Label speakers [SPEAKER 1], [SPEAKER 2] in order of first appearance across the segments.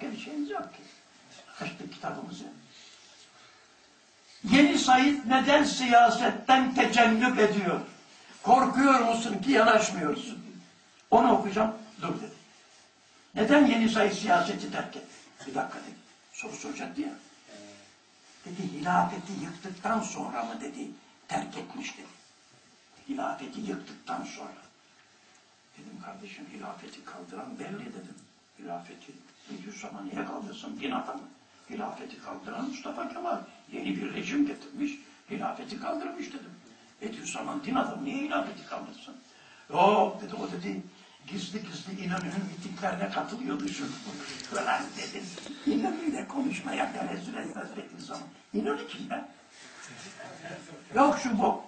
[SPEAKER 1] başka bir şeyimiz yok ki. Açtık kitabımızı. Yeni Said neden siyasetten tecennüp ediyor? Korkuyor musun ki yanaşmıyorsun? Onu okuyacağım. Dur dedi. Neden Yeni Said siyaseti terk etti? Bir dakika dedi. Soru soracaktı ya. Dedi hilafeti yıktıktan sonra mı dedi terk etmiş dedi. Hilafeti yıktıktan sonra. Dedim kardeşim hilafeti kaldıran belli dedim. Hilafeti Bediüzzaman niye kaldırsın din adamı? Hilafeti kaldıran Mustafa Kemal. Yeni bir rejim getirmiş. Hilafeti kaldırmış dedim. Bediüzzaman din adamı niye hilafeti kaldırsın? Yok dedi o dedi gizli gizli İnönü'nün mitinglerine katılıyordu şu. Falan dedim. İnönü'yle konuşmaya tenezzül etmez Bediüzzaman. İnönü kim ben? Yok şu bu.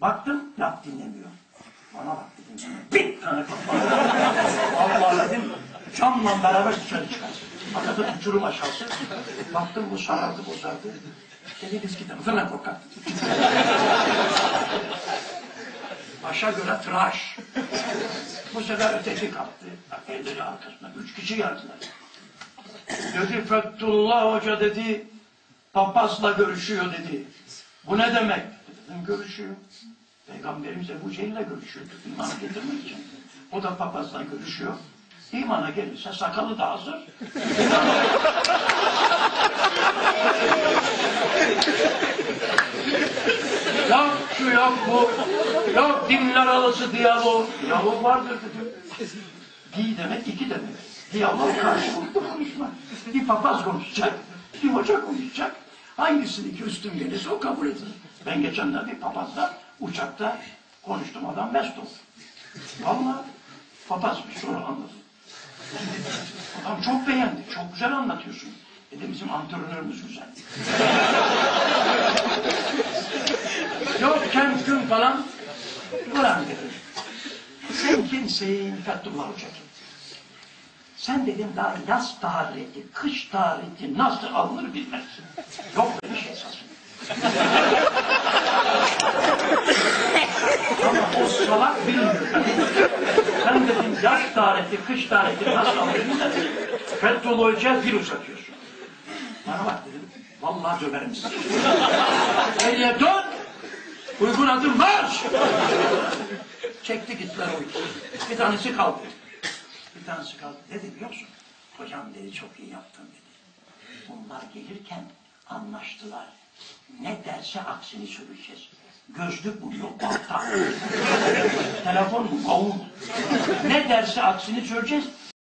[SPEAKER 1] Baktım laf dinlemiyor. Bana bak dedim. Bir tane kafa. Camla beraber dışarı çıkar. Hakikaten uçurum aşağısı. Baktım bu sarardı bozardı. Dedi biz gidelim. Fırla korkak. Başa göre tıraş. Bu sefer öteki kalktı. Elleri arkasında. Üç kişi geldiler. Dedi Fethullah Hoca dedi papazla görüşüyor dedi. Bu ne demek? Dedim görüşüyor. Peygamberimiz Ebu Cehil'le görüşüyor. İmana getirmek için. O da papazla görüşüyor. İmana gelirse sakalı da hazır. yok şu yok bu. Yok dinler arası diyalog. Diyalog vardır dedim. Di demek iki demek. Diyalog karşılıklı konuşma. Bir papaz konuşacak, bir hoca konuşacak. Hangisini ki üstün gelirse o kabul edilir. Ben geçenlerde bir papazla uçakta konuştum adam mest oldu. Valla papazmış sonra anladım. Adam çok beğendi, çok güzel anlatıyorsun. Dedi bizim antrenörümüz güzel. Yok kem küm falan. Ulan dedim. Sen kimsin Fethullah Hoca? Sen dedim daha yaz taharreti, kış taharreti nasıl alınır bilmezsin. Yok şey esasında. Ama o salak bilmiyor. Yaz taharreti, kış taharreti nasıl. Fethullah Hoca dil uzatıyorsun. Bana bak dedim. Vallahi döverim sizi. Dön. Uygun adım marş. Çekti gittiler o ikisi. Bir tanesi kaldı. Bir tanesi kaldı. Dedi biliyor musun? Hocam dedi çok iyi yaptın dedi. Bunlar gelirken anlaştılar. Ne derse aksini söyleyeceğiz. Gözlük buluyor balta. Telefon mu? Kavun. Ne derse aksini söyleyeceğiz.